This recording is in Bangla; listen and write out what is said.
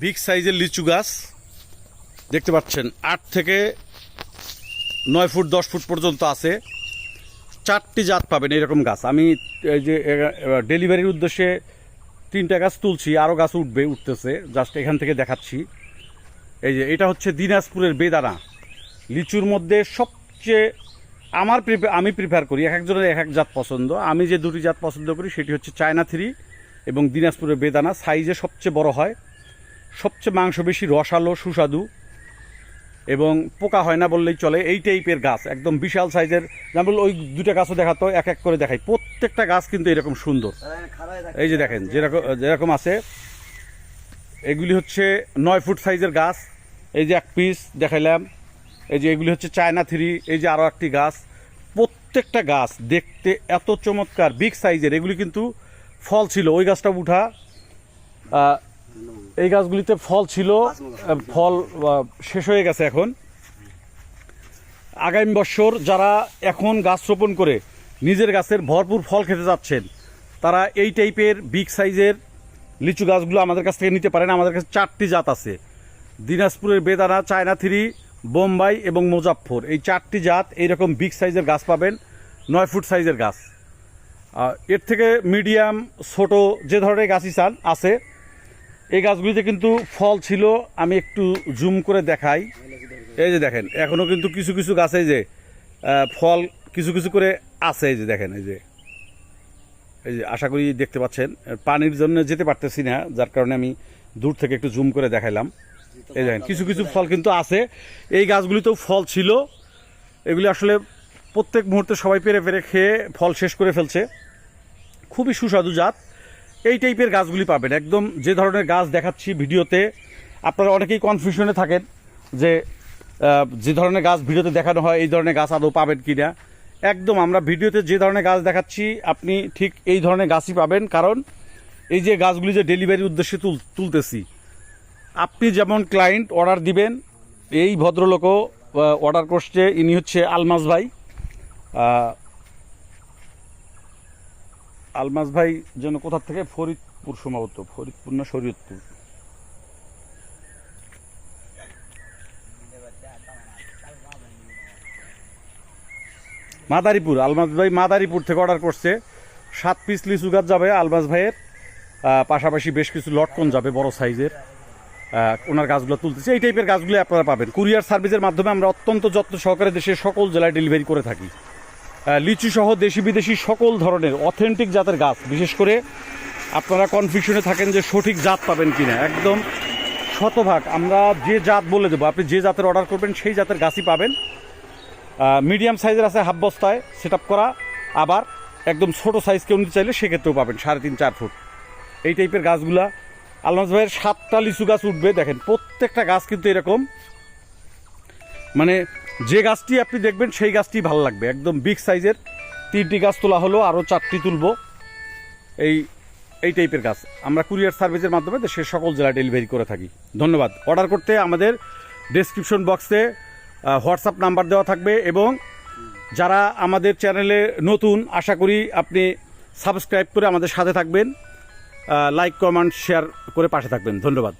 বিগ সাইজের লিচু গাছ। দেখতে পাচ্ছেন, আট থেকে নয় ফুট, দশ ফুট পর্যন্ত আছে। চারটি জাত পাবেন এরকম গাছ। আমি এই যে ডেলিভারির উদ্দেশ্যে তিনটা গাছ তুলছি আরও গাছ উঠবে, উঠতেছে। জাস্ট এখান থেকে দেখাচ্ছি। এই যে, এটা হচ্ছে দিনাজপুরের বেদানা। লিচুর মধ্যে সবচেয়ে আমার আমি প্রিফার করি, এক একজনের এক এক জাত পছন্দ। আমি যে দুটি জাত পছন্দ করি, সেটি হচ্ছে চায়না থ্রি এবং দিনাজপুরের বেদানা। সাইজে সবচেয়ে বড় হয় সবচেয়ে মাংস বেশি রসালো, সুস্বাদু এবং পোকা হয় না বললেই চলে। এই টাইপের গাছ, একদম বিশাল সাইজের। যেমন ওই দুটা গাছও দেখাতো, এক এক করে দেখাই। প্রত্যেকটা গাছ কিন্তু এরকম সুন্দর। এই যে দেখেন, যেরকম যেরকম আছে, এগুলি হচ্ছে নয় ফুট সাইজের গাছ। এই যে এক পিস দেখাইলাম। এই যে এগুলি হচ্ছে চায়না থ্রি, এই যে আরও একটি গাছ। প্রত্যেকটা গাছ দেখতে এত চমৎকার বিগ সাইজের এগুলি কিন্তু ফল ছিল। ওই গাছটা উঠা এই গাছগুলিতে ফল ছিল ফল শেষ হয়ে গেছে এখন। আগামী বছর যারা এখন গাছ রোপণ করে নিজের গাছের ভরপুর ফল খেতে যাচ্ছেন, তারা এই টাইপের বিগ সাইজের লিচু গাছগুলো আমাদের কাছ থেকে নিতে পারেন। আমাদের কাছে চারটি জাত আছে। দিনাজপুরের বেদানা, চায়না থ্রি, বোম্বাই এবং মুজাফফর। এই চারটি জাত এইরকম বিগ সাইজের গাছ পাবেন, নয় ফুট সাইজের গাছ। এর থেকে মিডিয়াম, ছোট যে ধরনের গাছই চান, আছে। এই গাছগুলিতে কিন্তু ফল ছিল, আমি একটু জুম করে দেখাই। এই যে দেখেন এখনও কিন্তু কিছু কিছু গাছে যে ফল কিছু কিছু করে আছে, এই যে দেখেন, এই যে। এই যে, আশা করি দেখতে পাচ্ছেন। পানির জন্য যেতে পারতেছি না, যার কারণে আমি দূর থেকে একটু জুম করে দেখাইলাম। এই দেখেন, কিছু কিছু ফল কিন্তু আছে। এই গাছগুলিতেও ফল ছিল। এগুলি আসলে প্রত্যেক মুহূর্তে সবাই পেরে পেরে খেয়ে ফল শেষ করে ফেলছে। খুবই সুস্বাদু জাত। এই টাইপের গাছগুলি পাবেন। একদম যে ধরনের গাছ দেখাচ্ছি ভিডিওতে, আপনারা অনেকেই কনফিউশনে থাকেন যে যে ধরনের গাছ ভিডিওতে দেখানো হয়, এই ধরনের গাছ আদৌ পাবেন কি না একদম, আমরা ভিডিওতে যে ধরনের গাছ দেখাচ্ছি, আপনি ঠিক এই ধরনের গাছই পাবেন। কারণ এই যে গাছগুলি যে ডেলিভারির উদ্দেশ্যে তুল, তুলতেছি, আপনি যেমন ক্লায়েন্ট অর্ডার দিবেন, এই ভদ্রলোকও অর্ডার করছে, ইনি হচ্ছে আলমাস ভাই। আলমাস ভাই যেন কোথা থেকে? ফরিদপুর সম্ভবত। ফরিদপুর না শরীয়তপুর? মাদারীপুর। আলমাস ভাই মাদারীপুর থেকে অর্ডার করছে। সাত পিস লিচু গাছ যাবে আলমাস ভাইয়ের। পাশাপাশি বেশ কিছু লটকন যাবে বড় সাইজের। ওনার গাছগুলো তুলতেছে। এই টাইপের গাছগুলো আপনারা পাবেন। কুরিয়ার সার্ভিসের মাধ্যমে আমরা অত্যন্ত যত্ন সহকারে দেশের সকল জেলায় ডেলিভারি করে থাকি। লিচু সহ দেশি বিদেশি সকল ধরনের অথেন্টিক জাতের গাছ। বিশেষ করে আপনারা কনফিউশনে থাকেন যে সঠিক জাত পাবেন কিনা। একদম শতভাগ আমরা যে জাত বলে দেবো, আপনি যে জাতের অর্ডার করবেন সেই জাতের গাছই পাবেন। মিডিয়াম সাইজের আছে হাফ বস্তায় সেট করা। আবার একদম ছোট সাইজ কেউ নিতে চাইলে সেক্ষেত্রেও পাবেন, সাড়ে তিন, চার ফুট। এই টাইপের গাছগুলা। আলমাজ ভাইয়ের সাতটা লিচু গাছ উঠবে। দেখেন, প্রত্যেকটা গাছ কিন্তু এরকম মানে যে গাছটি আপনি দেখবেন, সেই গাছটি ভালো লাগবে। একদম বিগ সাইজের তিনটি গাছ তোলা হলো আরও চারটি তুলব। এই এই টাইপের গাছ। আমরা কুরিয়ার সার্ভিসের মাধ্যমে দেশের সকল জেলায় ডেলিভারি করে থাকি। ধন্যবাদ। অর্ডার করতে আমাদের ডেসক্রিপশন বক্সে হোয়াটসঅ্যাপ নাম্বার দেওয়া থাকবে এবং যারা আমাদের চ্যানেলে নতুন, আশা করি আপনি সাবস্ক্রাইব করে আমাদের সাথে থাকবেন। লাইক কমেন্ট শেয়ার করে পাশে থাকবেন। ধন্যবাদ।